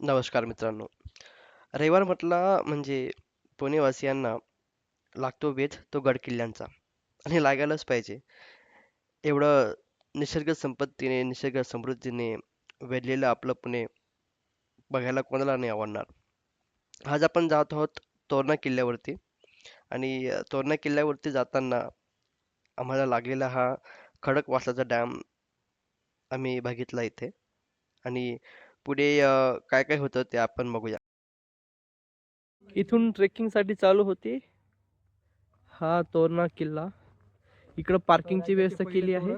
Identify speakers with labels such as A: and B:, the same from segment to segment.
A: नमस्कार मित्रांनो. रविवार म्हटला म्हणजे पुणेवासियांना लागतो वेध तो गडकिल्ल्यांचा आणि लागायलाच पाहिजे. एवढं निसर्ग संपत्तीने, निसर्ग समृद्धीने वेधलेलं आपलं पुणे बघायला कोणाला नाही आवडणार. आज आपण जात आहोत तोरणा किल्ल्यावरती आणि तोरणा किल्ल्यावरती जाताना आम्हाला लागलेला हा खडकवासाचा डॅम आम्ही बघितला इथे आणि पुढे अ, काय काय होतं ते आपण बघूया.
B: इथून ट्रेकिंगसाठी चालू होती. हा तोरणा किल्ला. इकडं पार्किंगची व्यवस्था केली आहे.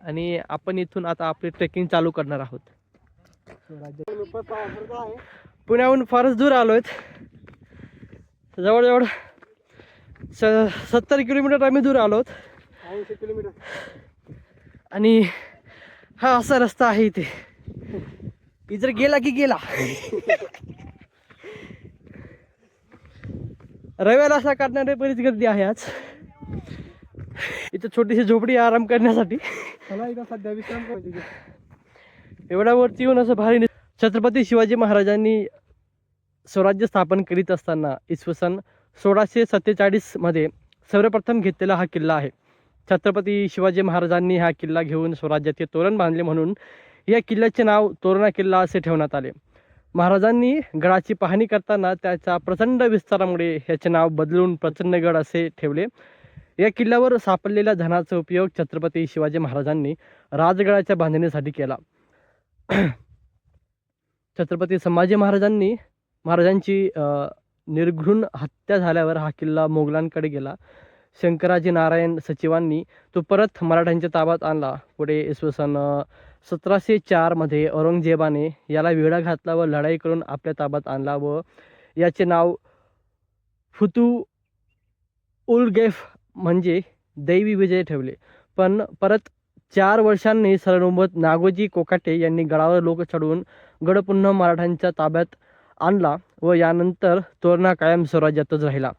B: आणि आपण इथून आता आपली ट्रेकिंग चालू करणार आहोत. पुण्याहून फारच दूर आलोय. जवळजवळ स सत्तर किलोमीटर आम्ही दूर आलोत. आणि हा असा रस्ता आहे इथे. इतर गेला की गेला. रविवार असा काढणारे बरीच गर्दी आहे आज. इथं छोटीशी झोपडी आराम करण्यासाठी.
C: मला सध्या विश्राम करायची
B: एवढ्या वरती येऊन असं भारी छत्रपती शिवाजी महाराजांनी स्वराज्य स्थापन करीत असताना इसवी सन सोळाशे सत्तेचाळीसमध्ये सर्वप्रथम घेतलेला हा किल्ला आहे. छत्रपती शिवाजी महाराजांनी हा किल्ला घेऊन स्वराज्याचे तोरण बांधले म्हणून या किल्ल्याचे नाव तोरणा किल्ला असे ठेवण्यात आले. महाराजांनी गडाची पाहणी करताना त्याच्या प्रचंड विस्तारामुळे याचे नाव बदलून प्रचंडगड असे ठेवले. या किल्ल्यावर सापडलेल्या धनाचा उपयोग छत्रपती शिवाजी महाराजांनी राजगडाच्या बांधणीसाठी केला. छत्रपती संभाजी महाराजांनी महाराजांची निर्घृण हत्या झाल्यावर हा किल्ला मोगलांकडे गेला. शंकराजी नारायण सचिवांनी तो परत मराठ्यांच्या ताब्यात आणला. पुढे इसवी सन सतराशे चारमध्ये औरंगजेबाने याला वेढा घातला व लढाई करून आपल्या ताब्यात आणला व याचे नाव फुतू उलगेफ म्हणजे दैवी विजय ठेवले. पण परत चार वर्षांनी सरनोबत नागोजी कोकाटे यांनी गडावर लोक चढवून गड पुन्हा मराठ्यांच्या ताब्यात आणला व यानंतर तोरणा कायम स्वराज्यातच राहिला.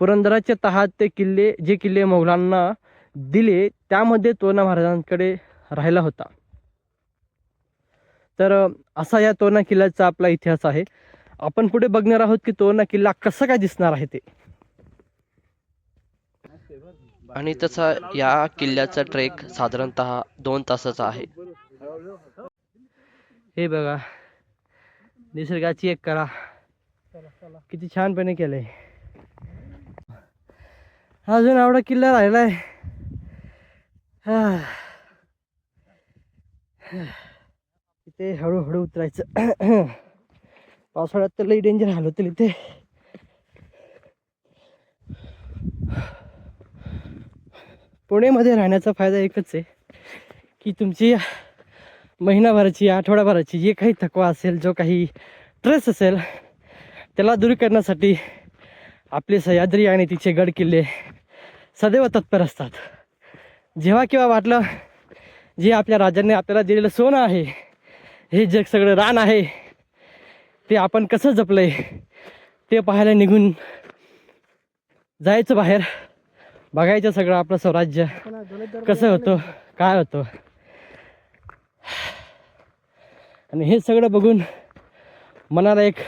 B: पुरंदराचे तहात ते किल्ले जे किल्ले मोगलांना दिले त्यामध्ये तोरणा महाराजांकडे राहिला होता. तर असा या तोरणा किल्ल्याचा आपला इतिहास आहे. आपण पुढे बघणार आहोत की तोरणा किल्ला कसा काय दिसणार आहे ते.
A: आणि तसा या किल्ल्याचा ट्रेक साधारणतः दोन तासाचा आहे.
B: हे बघा. निसर्गाची एक कला. किती छानपणे केलंय. अजून एवढा किल्ला राहिलाय. हा. ते हळूहळू उतरायचं. पावसाळ्यात तर लई डेंजर हाल होतील इथे. पुणेमध्ये राहण्याचा फायदा एकच आहे की तुमची महिनाभराची आठवड्याभराची जे काही थकवा असेल जो काही स्ट्रेस असेल त्याला दूर करण्यासाठी आपले सह्याद्री आणि तिचे गड किल्ले सदैव तत्पर असतात. जेव्हा केव्हा वाटलं जे आपल्या राजांनी आपल्याला दिलेलं सोनं आहे हे जग सगळं रान आहे. ते आपण कसं जपलंय ते पाहायला निघून जायचं बाहेर. बघायचं सगळं आपलं स्वराज्य. कसं होतं काय होतं. आणि हे सगळं बघून मनाला एक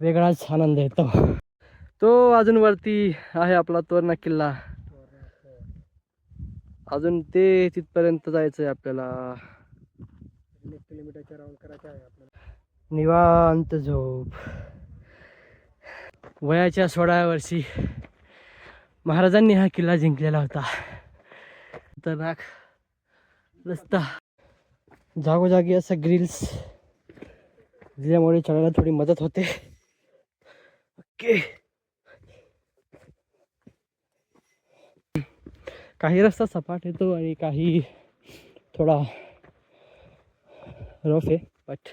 B: वेगळाच आनंद येतो. तो अजून वरती आहे आपला तोरणा किल्ला. अजून ते तिथपर्यंत जायचं आहे आपल्याला.
C: किलोमीटरच्या राऊंड करायचा आहे आपल्याला.
B: निवांत झोप. वयाच्या सोळाव्या वर्षी महाराजांनी हा किल्ला जिंकलेला होता. खतरनाक रस्ता. जागोजागी असं ग्रिल्स दिल्यामुळे चढायला थोडी मदत होते. ओके. काही रस्ता सपाट येतो आणि काही थोडा रफ आहे बट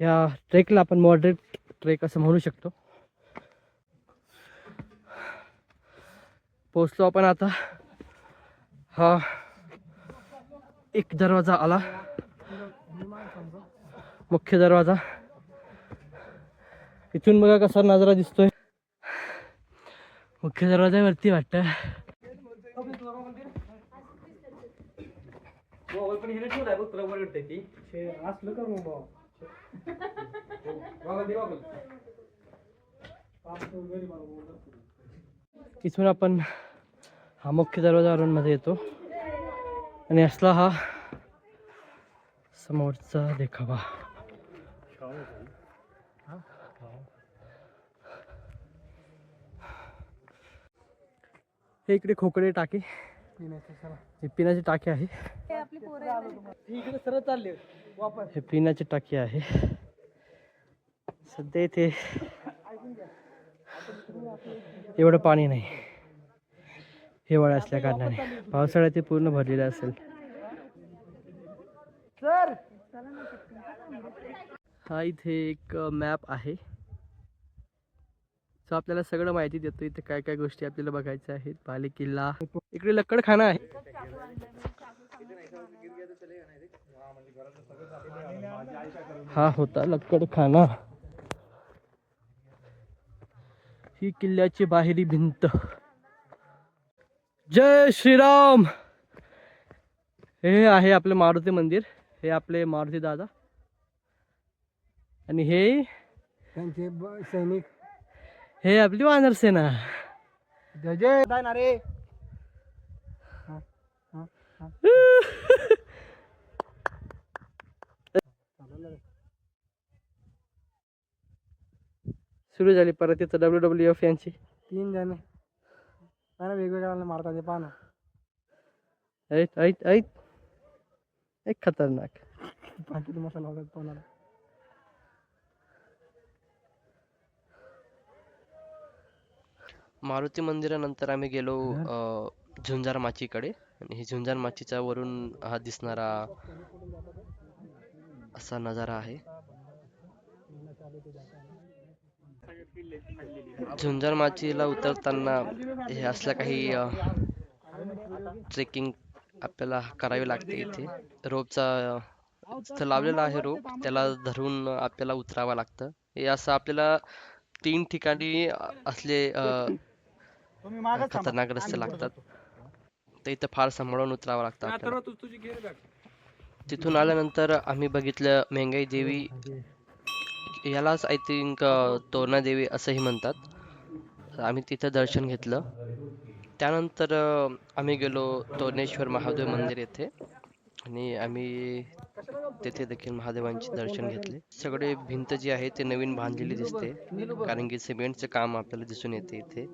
B: या ट्रेकला आपण मॉडरेट ट्रेक असं म्हणू शकतो. पोचलो आपण आता. हा एक दरवाजा आला. मुख्य दरवाजा. इथून बघा कसा नजारा दिसतोय. मुख्य दरवाजावरती वाटतं. पण हिने ठेवलाय बघ तुला वरडते ती.
C: शे असलं कर मग भाऊ. बोलत
B: इथून आपण हा मुख्य दरवाजा मध्ये येतो. आणि असला हा समोरचा देखावा. हे इकडे खोकडे टाके. हे पिण्याची टाकी आहे. हे पिण्याची टाकी आहे. सध्या इथे एवढं पाणी नाही. हिवाळा असल्या कारणाने. पावसाळ्यात ते पूर्ण भरलेलं असेल.
C: सर
B: हा इथे एक मॅप आहे. सो आपल्याला सगळं माहिती देतो. इथे काय काय गोष्टी आपल्याला बघायच्या आहेत. बाले किल्ला इकडे लक्कडखाना आहे. हा होता लक्कडखाना ही किल्ल्याची बाहेरी भिंत. जय श्रीराम. हे आहे आपले मारुती मंदिर. हे आपले मारुती दादा. आणि हे
C: त्यांचे सैनिक
B: हे आपली वानर सेना.
C: जय ना रे.
B: सुरू झाली परत इथं डब्ल्यू डब्ल्यू एफ यांची.
C: तीन जण. ना वेगवेगळ्या मारतात ते पाहणं
B: ऐत ऐत ऐत एक खतरनाक.
C: मसाला वगैरे पाहणार
A: मारुती मंदिरानंतर आम्ही गेलो अ, झुंजार माचीकडे. आणि ही झुंजार माचीचा वरून हा दिसणारा असा नजारा आहे. झुंजार माचीला उतरताना हे असल्या काही ट्रेकिंग आपल्याला करावी लागते इथे. रोपचा लावलेला आहे रोप त्याला धरून आपल्याला उतरावं लागतं. हे असं आपल्याला तीन ठिकाणी असले अ, खतरनाक रस्ते लागतात. तर इथं फार सांभाळून उतरावं लागतं आपल्याला. तिथून आल्यानंतर आम्ही बघितलं मेंगाई देवी यालाच आय थिंक तोरणा देवी असंही म्हणतात. आम्ही तिथं दर्शन घेतलं. त्यानंतर आम्ही गेलो तोरणेश्वर महादेव मंदिर येथे. आणि आम्ही तेथे देखील महादेवांचे दर्शन घेतले. सगळे भिंत जी आहे ते नवीन बांधलेली दिसते. कारण की सिमेंटचं काम आपल्याला दिसून येते इथे.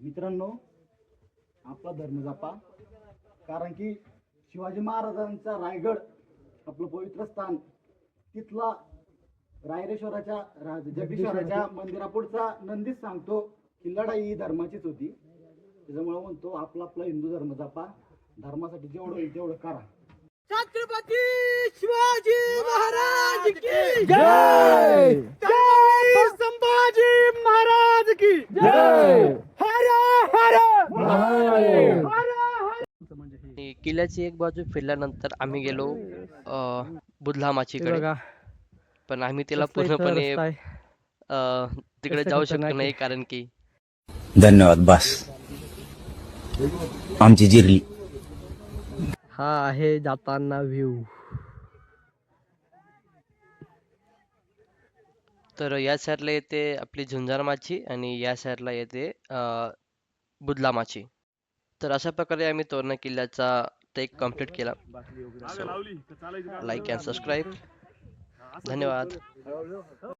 D: मित्रांनो आपला धर्म जपा कारण की शिवाजी महाराजांचा रायगड आपलं पवित्र स्थान तिथला रायरेश्वराच्या रा- जगदीश्वराच्या मंदिरापुढचा नंदीच सांगतो की लढाई ही धर्माचीच होती. त्याच्यामुळे म्हणतो आपला आपला हिंदू धर्म जपा धर्मासाठी जेवढं होईल तेवढं करा.
B: छत्रपती शिवाजी महाराज की जय! जय! संभाजी महाराज की जय! हर हर
A: किल्ल्याची एक बाजू फिरल्यानंतर आम्ही गेलो अ, बुधला माचीकडे
B: बघा.
A: पण आम्ही तिला
B: कसला इथं
A: पूर्णपणे
B: रस्ता आहे.
A: अ, तिकडे जाऊ
B: खतरनाक
A: शकतो
B: आहे.
A: नाही कारण की
E: धन्यवाद बस. आमची जिरली.
B: हा आहे जाताना व्ह्यू
A: तर या साईडला येते आपली झुंजार माची आणि या साईडला येते अ, बुधला माची. तर अशा प्रकारे आम्ही तोरणा किल्ल्याचा ट्रेक कंप्लीट केला. लाईक अँड सबस्क्राईब धन्यवाद.